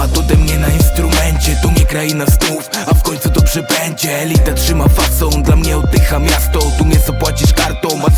temat ode mnie na instrumencie. Tu nie kraina snów, a w końcu dobrze będzie. Elita trzyma fason, dla mnie oddycha miasto. Tu nie zapłacisz kartą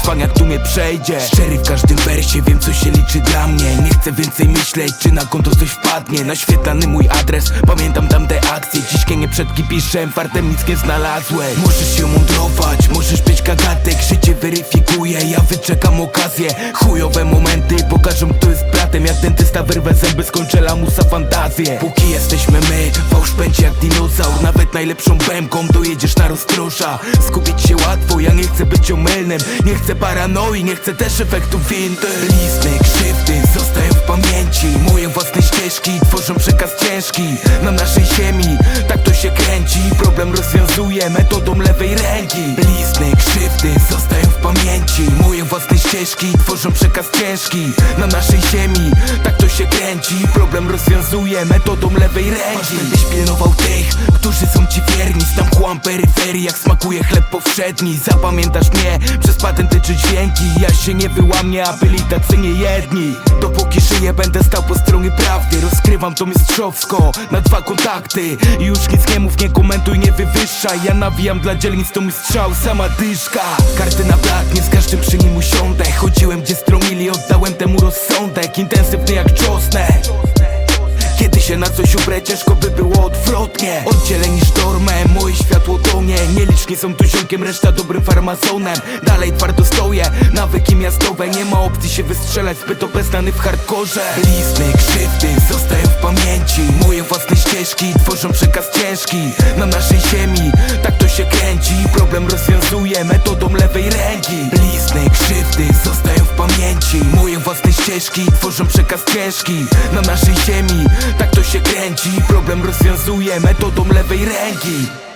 a cwaniak tu mnie przejdzie. Szczery w każdym wersie, wiem co się liczy dla mnie. Nie chcę więcej myśleć, czy na konto coś wpadnie. Naświetlany mój adres, pamiętam tamte akcje. Dziś nie przed kipiszem, fartem nic nie znalazłeś. Możesz się mądrować, możesz być gagatek Życie weryfikuje, ja wyczekam okazję. Chujowe momenty pokażą kto jest bratem. Jak dentysta wyrwę zęby, skończę lamusa fantazję. Póki jesteśmy my, fałsz będzie jak dinozaur. Nawet najlepszą bębką dojedziesz na rozprosza. Skupić się łatwo, ja nie chcę być omylnym Nie chcę paranoi, nie chcę też efektów windy Blizny, krzywdy. Zostają w pamięci Moje własne ścieżki tworzą przekaz ciężki Na naszej ziemi, tak to się kręci Problem rozwiązuje metodą lewej ręki. Blizny, krzywdy zostają w pamięci Moje własne ścieżki tworzą przekaz ciężki Na naszej ziemi, tak to się kręci Problem rozwiązuje metodą lewej ręki Jak smakuje chleb powszedni. Zapamiętasz mnie przez patenty czy dźwięki. Ja się nie wyłamię, a byli tacy nie jedni. Dopóki żyję, będę stał po stronie prawdy. Rozkrywam to mistrzowsko, na dwa kontakty. I już nic nie mów, nie komentuj, nie wywyższaj. Ja nawijam dla dzielnic, to mój strzał, sama dyszka. Karty na blat, nie z każdym przy nim usiądę. Chodziłem gdzie stromili, oddałem temu rozsądek. Intensywny jak czosnek. Kiedy się na coś ubrę, ciężko by było odwrotnie. Oddzieleni są tu ziomkiem, reszta dobrym farmazonem. Dalej twardo stoję, nawyki miastowe Nie ma opcji się wystrzelać, zbyt obeznany w hardkorze. Blizny, krzywdy zostają w pamięci. Moje własne ścieżki tworzą przekaz ciężki Na naszej ziemi, tak to się kręci Problem rozwiązuje metodą lewej ręki. Blizny, krzywdy zostają w pamięci. Moje własne ścieżki tworzą przekaz ciężki Na naszej ziemi, tak to się kręci Problem rozwiązuje metodą lewej ręki